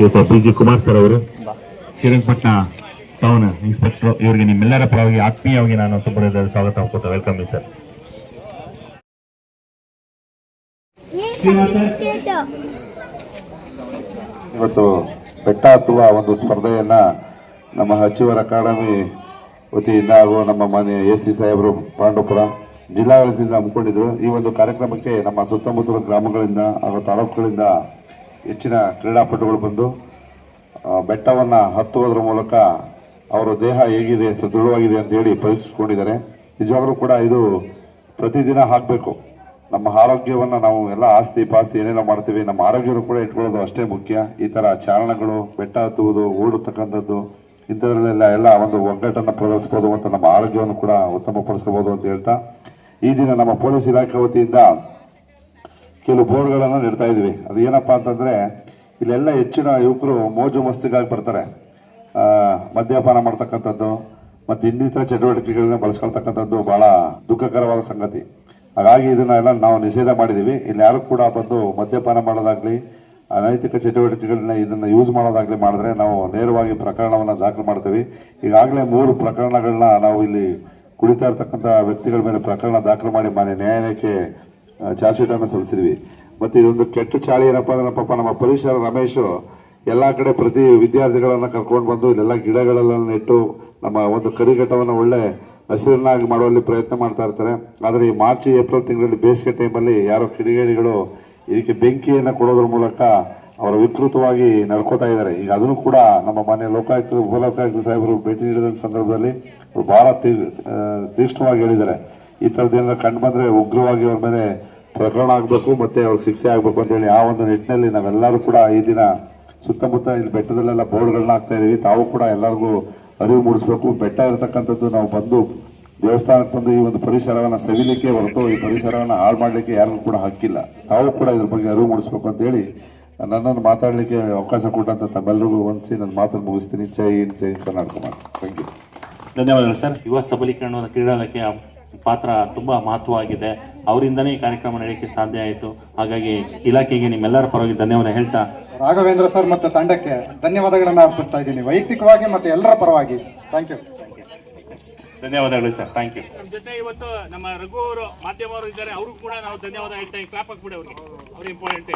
ಇವತ್ತು P G Kumar sir ಅವರು. Srirangapatna town inspector ಇವರಿಗೆ ನಿಮ್ಮೆಲ್ಲರ ಪರವಾಗಿ ಆತ್ಮೀಯವಾಗಿ ನಾನು ಸುಬ್ಬರ ಸ್ವಾಗತ ಕೊಟ್ಟು ವೆಲ್ಕಮ್ ಸರ್ ಇವತ್ತು ಬೆಟ್ಟ ಹತ್ತುವ ಒಂದು ಸ್ಪರ್ಧೆಯನ್ನ ನಮ್ಮ ಹಚ್ಚಿವರ ಅಕಾಡೆಮಿ ವತಿಯಿಂದ ಹಾಗೂ ನಮ್ಮ ಮನೆ ಎ ಸಿ ಸಾಹೇಬರು ಪಾಂಡವಪುರ ಜಿಲ್ಲಾಡಳಿತದಿಂದ ಹಮ್ಮಿಕೊಂಡಿದ್ರು. ಈ ಒಂದು ಕಾರ್ಯಕ್ರಮಕ್ಕೆ ನಮ್ಮ ಸುತ್ತಮುತ್ತಲ ಗ್ರಾಮಗಳಿಂದ ಹಾಗೂ ತಾಲೂಕುಗಳಿಂದ ಹೆಚ್ಚಿನ ಕ್ರೀಡಾಪಟುಗಳು ಬಂದು ಬೆಟ್ಟವನ್ನು ಹತ್ತುವುದರ ಮೂಲಕ ಅವರ ದೇಹ ಹೇಗಿದೆ ಸದೃಢವಾಗಿದೆ ಅಂತ ಹೇಳಿ ಪರೀಕ್ಷಿಸ್ಕೊಂಡಿದ್ದಾರೆ. ನಿಜವಾಗ್ಲೂ ಕೂಡ ಇದು ಪ್ರತಿದಿನ ಹಾಕಬೇಕು. ನಮ್ಮ ಆರೋಗ್ಯವನ್ನು ನಾವು ಎಲ್ಲ ಆಸ್ತಿ ಪಾಸ್ತಿ ಏನೇನೋ ಮಾಡ್ತೀವಿ, ನಮ್ಮ ಆರೋಗ್ಯವನ್ನು ಕೂಡ ಇಟ್ಕೊಳ್ಳೋದು ಅಷ್ಟೇ ಮುಖ್ಯ. ಈ ಥರ ಚಾರಣಗಳು, ಬೆಟ್ಟ ಹತ್ತುವುದು ಓಡತಕ್ಕಂಥದ್ದು ಇಂಥದ್ರಲ್ಲೆಲ್ಲ ಎಲ್ಲ ಒಂದು ಒಗ್ಗಟ್ಟನ್ನು ಪ್ರದರ್ಶಿಸಬಹುದು ಅಂತ ನಮ್ಮ ಆರೋಗ್ಯವನ್ನು ಕೂಡ ಉತ್ತಮಪಡಿಸ್ಕೋಬೋದು ಅಂತ ಹೇಳ್ತಾ, ಈ ದಿನ ನಮ್ಮ ಪೊಲೀಸ್ ಇಲಾಖೆ ವತಿಯಿಂದ ಕೆಲವು ಬೋರ್ಡ್ಗಳನ್ನು ನೀಡ್ತಾ ಇದ್ದೀವಿ ಅದು ಏನಪ್ಪಾ ಅಂತಂದ್ರೆ, ಇಲ್ಲೆಲ್ಲ ಹೆಚ್ಚಿನ ಯುವಕರು ಮೋಜು ಮಸ್ತಿಗಾಗಿ ಬರ್ತಾರೆ. ಮದ್ಯಪಾನ ಮಾಡ್ತಕ್ಕಂಥದ್ದು, ಮತ್ತು ಇನ್ನಿತರ ಚಟುವಟಿಕೆಗಳನ್ನ ಬಳಸ್ಕೊಳ್ತಕ್ಕಂಥದ್ದು ಬಹಳ ದುಃಖಕರವಾದ ಸಂಗತಿ. ಹಾಗಾಗಿ ಇದನ್ನೆಲ್ಲ ನಾವು ನಿಷೇಧ ಮಾಡಿದೀವಿ. ಇಲ್ಲಿ ಯಾರು ಕೂಡ ಬಂದು ಮದ್ಯಪಾನ ಮಾಡೋದಾಗ್ಲಿ, ಅನೈತಿಕ ಚಟುವಟಿಕೆಗಳನ್ನ ಇದನ್ನ ಯೂಸ್ ಮಾಡೋದಾಗ್ಲಿ ಮಾಡಿದ್ರೆ ನಾವು ನೇರವಾಗಿ ಪ್ರಕರಣವನ್ನು ದಾಖಲು ಮಾಡ್ತೀವಿ. ಈಗಾಗಲೇ ಮೂರು ಪ್ರಕರಣಗಳನ್ನ ನಾವು ಇಲ್ಲಿ ಕುಳಿತಾ ಇರ್ತಕ್ಕಂಥ ವ್ಯಕ್ತಿಗಳ ಮೇಲೆ ಪ್ರಕರಣ ದಾಖಲು ಮಾಡಿ ಮಾನ್ಯ ನ್ಯಾಯಾಲಯಕ್ಕೆ ಚಾರ್ಜ್ ಅನ್ನು ಸಲ್ಲಿಸಿದ್ವಿ. ಮತ್ತೆ ಇದೊಂದು ಕೆಟ್ಟ ಚಾಳಿ ಏನಪ್ಪ ಅಂದ್ರೆ ಪಾಪ ನಮ್ಮ ಪರಿಸರ ರಮೇಶ್ ಎಲ್ಲ ಕಡೆ ಪ್ರತಿ ವಿದ್ಯಾರ್ಥಿಗಳನ್ನು ಕರ್ಕೊಂಡು ಬಂದು ಇಲ್ಲೆಲ್ಲ ಗಿಡಗಳೆಲ್ಲ ನೆಟ್ಟು ನಮ್ಮ ಒಂದು ಕರಿಘಟ್ಟವನ್ನು ಒಳ್ಳೆ ಹಸಿರನ್ನಾಗಿ ಮಾಡುವಲ್ಲಿ ಪ್ರಯತ್ನ ಮಾಡ್ತಾ ಇರ್ತಾರೆ. ಆದರೆ ಈ ಮಾರ್ಚ್, ಏಪ್ರಿಲ್ ತಿಂಗಳಲ್ಲಿ ಬೇಸಿಗೆ ಟೈಮಲ್ಲಿ ಯಾರೋ ಕಿಡಿಗೇಡಿಗಳು ಇದಕ್ಕೆ ಬೆಂಕಿಯನ್ನು ಕೊಡೋದ್ರ ಮೂಲಕ ಅವರು ವಿಕೃತವಾಗಿ ನಡ್ಕೋತಾ ಇದ್ದಾರೆ. ಈಗ ಅದನ್ನು ಕೂಡ ನಮ್ಮ ಮನೆ ಲೋಕಾಯುಕ್ತ, ಉಪಲೋಕಾಯುಕ್ತ ಸಾಹೇಬರು ಭೇಟಿ ನೀಡಿದ ಸಂದರ್ಭದಲ್ಲಿ ಅವರು ಭಾಳ ತೀಕ್ಷ್ಣವಾಗಿ ಹೇಳಿದ್ದಾರೆ. ಈ ಥರದ್ದೇನಾದ್ರು ಕಂಡು ಬಂದರೆ ಉಗ್ರವಾಗಿ ಅವ್ರ ಮೇಲೆ ಪ್ರಕರಣ ಆಗಬೇಕು ಮತ್ತೆ ಅವ್ರಿಗೆ ಶಿಕ್ಷೆ ಆಗಬೇಕು ಅಂತ ಹೇಳಿ ಆ ಒಂದು ನಿಟ್ಟಿನಲ್ಲಿ ನಾವೆಲ್ಲರೂ ಕೂಡ ಈ ದಿನ ಸುತ್ತಮುತ್ತ ಇಲ್ಲಿ ಬೆಟ್ಟದಲ್ಲೆಲ್ಲ ಬೋರ್ಡ್ಗಳನ್ನ ಹಾಕ್ತಾ ಇದ್ದೀವಿ. ತಾವು ಕೂಡ ಎಲ್ಲರಿಗೂ ಅರಿವು ಮೂಡಿಸ್ಬೇಕು. ಬೆಟ್ಟ ಇರತಕ್ಕಂಥದ್ದು ನಾವು ಬಂದು ದೇವಸ್ಥಾನಕ್ಕೆ ಬಂದು ಈ ಒಂದು ಪರಿಸರವನ್ನ ಸವಿಲಿಕ್ಕೆ ಹೊರತು ಈ ಪರಿಸರವನ್ನ ಹಾಳು ಮಾಡಲಿಕ್ಕೆ ಯಾರಿಗೂ ಕೂಡ ಹಕ್ಕಿಲ್ಲ. ತಾವು ಕೂಡ ಇದ್ರ ಬಗ್ಗೆ ಅರಿವು ಮೂಡಿಸ್ಬೇಕು ಅಂತ ಹೇಳಿ ನನ್ನನ್ನು ಮಾತಾಡಲಿಕ್ಕೆ ಅವಕಾಶ ಕೊಟ್ಟಂತ ತಮ್ಮೆಲ್ಲರಿಗೂ ಒಂದ್ಸಿ ನನ್ನ ಮಾತನ್ನು ಮುಗಿಸ್ತೀನಿ. ಜೈ ಜೈ ಕರ್ನಾಟಕ ಥ್ಯಾಂಕ್ ಯು ಧನ್ಯವಾದಗಳು ಸರ್. ಯುವ ಸಬಲೀಕರಣದ ಕ್ರೀಡಾಲಕ್ಕೆ ಪಾತ್ರ ತುಂಬ ಮಹತ್ವವಾಗಿದೆ. ಅವರಿಂದನೇ ಈ ಕಾರ್ಯಕ್ರಮ ನಡೆಯಕ್ಕೆ ಸಾಧ್ಯ ಆಯಿತು. ಹಾಗಾಗಿ ಇಲಾಖೆಗೆ ನಿಮ್ಮೆಲ್ಲರ ಪರವಾಗಿ ಧನ್ಯವಾದ ಹೇಳ್ತಾ ರಾಘವೇಂದ್ರ ಸರ್ ಮತ್ತು ತಂಡಕ್ಕೆ ಧನ್ಯವಾದಗಳನ್ನು ಅರ್ಪಿಸ್ತಾ ಇದ್ದೀನಿ. ವೈಯಕ್ತಿಕವಾಗಿ ಮತ್ತು ಎಲ್ಲರ ಪರವಾಗಿ. ಥ್ಯಾಂಕ್ ಯು ಧನ್ಯವಾದಗಳು ಸರ್. ಥ್ಯಾಂಕ್ ಯು ನಮ್ಮ ಜೊತೆ ಇವತ್ತು ನಮ್ಮ ರಘು ಅವರು ಮಾಧ್ಯಮವರು ಇದ್ದಾರೆ. ಅವ್ರಿಗೂ ಕೂಡ ನಾವು ಧನ್ಯವಾದ ಹೇಳ್ತಾ ಕ್ಲಾಪ್ ಹಾಕ್ಬಿಡಿ ಅವ್ರಿಗೆ. ಅವ್ರು ಇಂಪಾರ್ಟೆಂಟ್